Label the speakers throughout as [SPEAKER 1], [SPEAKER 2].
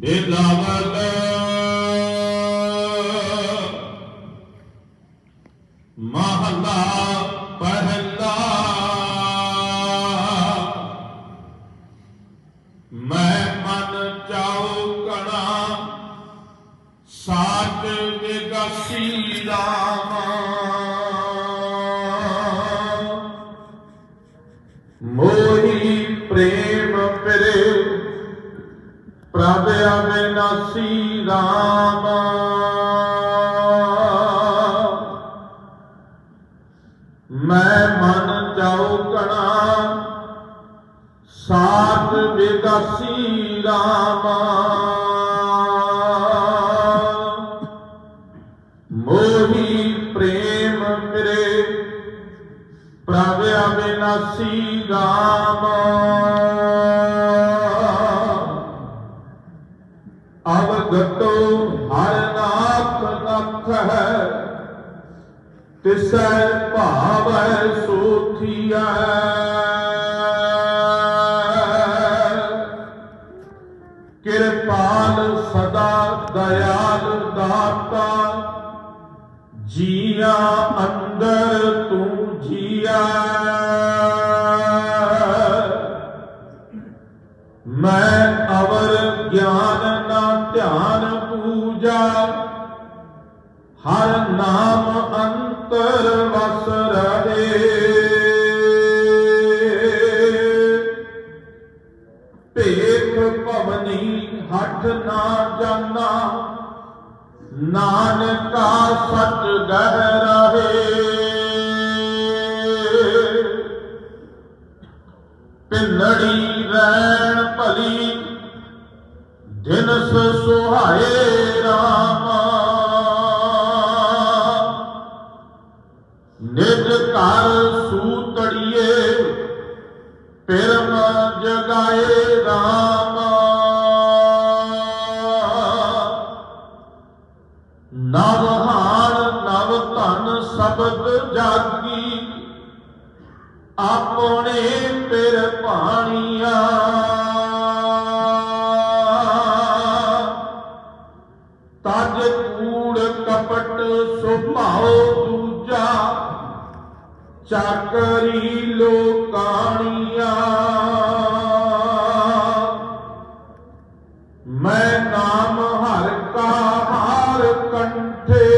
[SPEAKER 1] Dil ਅਵਿਨਾਸੀ Ram. ਮੈਂ ਮਨ ਜਾਉ ਸਾਥ ਸਾਧ ਵਿਗਾਸੀ ਰਾਮ। ਮੋਹੀ ਪ੍ਰੇਮ ਮਿਰੇ ਪ੍ਰਭ ਅਵਿਨਾਸੀ ਰਾਮ। ਅਵਗਤੋ ਹਰ ਨਾਥ ਨਖ ਹੈ। ਤਿਸੈ ਭਾਵੈ ਸੋਥੀਐ। ਕਿਰਪਾਲ ਸਦਾ ਦਇਆਲ ਦਾਤਾ। ਜੀਆ ਅੰਦਰ ਤੂੰ ਜੀਆ ਨਾਨਕਾ ਸਚ ਗਹਿ ਰਹੇ। ਪਿੰਨੜੀ ਰਹਿਣ ਭਲੀ ਦਿਨਸ ਸੁਹਾਏ ਰਾਮਾ। ਨਿਜ ਘਰ ਆਪਣੇ ਪਿਰ ਭਾਣੀਆਂ ਤਜ ਕੂੜ ਕਪਟ ਸੁਭਾਉ ਦੂਜਾ ਚਾਕਰੀ ਲੋਕਾਣੀਆਂ। ਮੈਂ ਨਾਮ ਹਰ ਕਾ ਹਾਰ ਕੰਠੇ,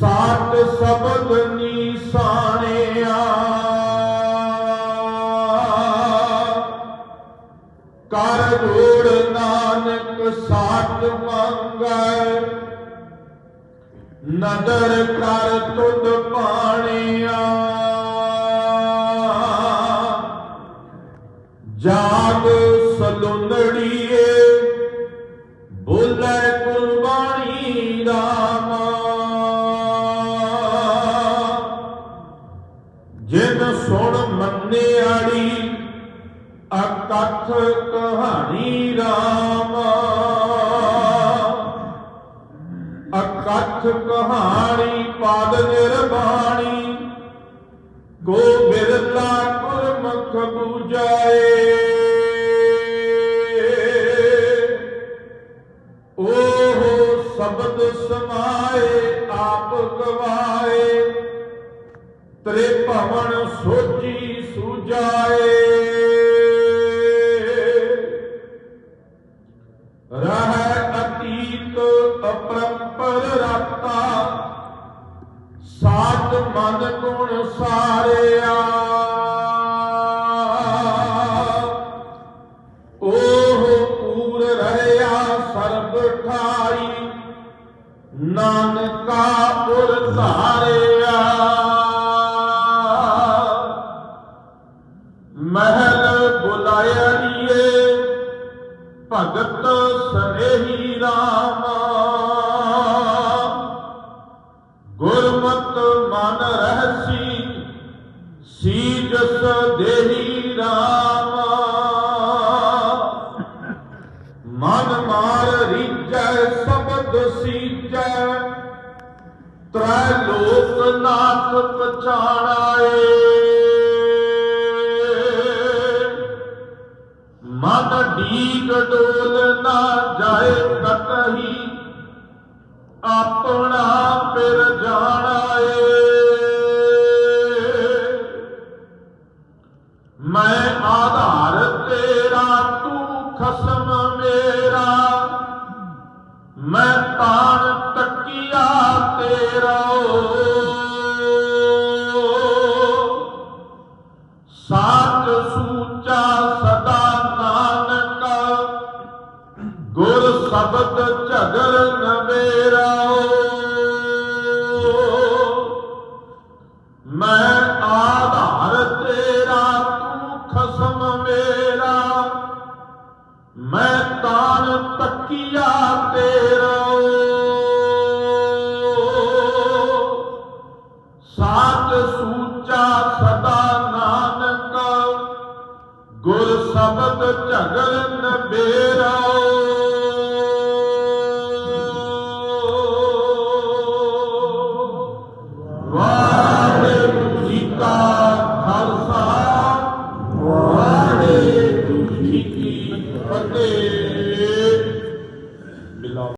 [SPEAKER 1] ਸਾਤ ਸ਼ਬਦ ਸਾਥ ਸਾਤ ਮੰਗੈ। ਨਦਰ ਕਰ ਤੁਧ ਪਾਣਿਆ। ਜਾਗ ਸਲੁੰਦੜੀਏ ਬੋਲੇ ਕੁਰਬਾਨੀ ਰਾਮਾ। ਜਿਨ ਸੁਣ ਮੰਨਿਆੜੀ ਅਕਥ ਕਹਾਣੀ ਰਾਮਾ। ਕਹਾਣੀ ਪਾਦ ਨਿਰਬਾਣੀ ਕੋ ਬਿਰਲਾ ਗੁਰਮੁਖ ਬੂਜਾਏ ਓਹ ਸ਼ਬਦ ਸਮਾਏ, ਆਪ ਗਵਾਏ ਤਰੇ ਭਵਨ ਸੋਚੀ ਸੁਜਾਏ। ਰਹਿ ਅਤੀਤ ਅਪਰੰਪਰ ਸਾਤ ਗੁਣ ਸਾਰਿਆ। ਓਹ ਪੂਰ ਰਹਿਆ ਸਰਬ ਠਾਈ, ਨਾਨਕਾ ਪੁਰ ਧਾਰਿਆ। ਮਹਿਲ ਬੁਲਾਇੜੀਏ ਭਗਤ ਸਨੇਹੀ ਰਾਮ। ਸੀਜਸ ਦੇਹੀ ਰਾਮ। ਮਨ ਮਾਰ ਰੀਚੈ ਸ਼ਬਦ ਸੀਜੈ ਤ੍ਰੈ ਲੋਕ ਨਾਥ ਪਛਾਣਾਏ। ਮਨ ਢੀਕ ਡੋਲ ਨਾ ਜਾਏ ਕਤਹੀ। ਆਪਣਾ ਸ਼ਬਦ ਝਗਰ ਨ ਮੇਰਾ ਮੈਂ ਆਧਾਰ ਤੇਰਾ, ਤੂੰ ਖਸਮ ਮੇਰਾ। ਮੈਂ ਤਾਨ ਤੱਕੀਆ ਤੇਰਾ। ਸਾਚ ਸੂਚਾ ਸਦਾ ਨਾਨਕ, ਗੁਰ ਸ਼ਬਦ ਝਗਰ ਨ ਬੇਰਾ